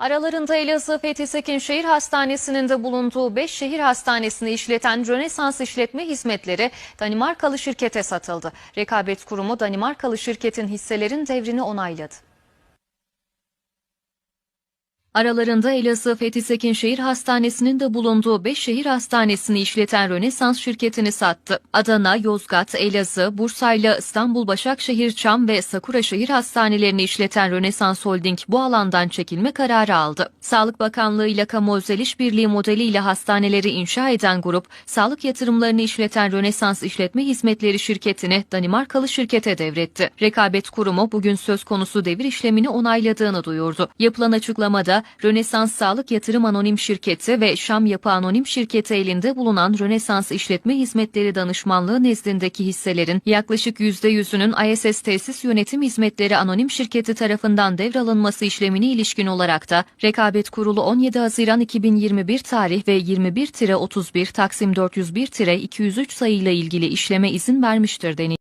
Aralarında Elazığ Fethi Sekin Şehir Hastanesi'nin de bulunduğu 5 şehir hastanesini işleten Rönesans İşletme Hizmetleri Danimarkalı şirkete satıldı. Rekabet Kurumu Danimarkalı şirketin hisselerin devrini onayladı. Aralarında Elazığ Fethi Sekin Şehir Hastanesi'nin de bulunduğu 5 şehir hastanesini işleten Rönesans şirketini sattı. Adana, Yozgat, Elazığ, Bursa'yla İstanbul, Başakşehir, Çam ve Sakura şehir hastanelerini işleten Rönesans Holding bu alandan çekilme kararı aldı. Sağlık Bakanlığı ile Kamu Özel İşbirliği modeliyle hastaneleri inşa eden grup, sağlık yatırımlarını işleten Rönesans İşletme Hizmetleri şirketini Danimarkalı şirkete devretti. Rekabet Kurumu bugün söz konusu devir işlemini onayladığını duyurdu. Yapılan açıklamada Rönesans Sağlık Yatırım Anonim Şirketi ve Şam Yapı Anonim Şirketi elinde bulunan Rönesans İşletme Hizmetleri Danışmanlığı nezdindeki hisselerin yaklaşık %100'ünün ISS Tesis Yönetim Hizmetleri Anonim Şirketi tarafından devralınması işlemine ilişkin olarak da Rekabet Kurulu 17 Haziran 2021 tarih ve 21-31 Taksim 401-203 sayıyla ilgili işleme izin vermiştir denildi.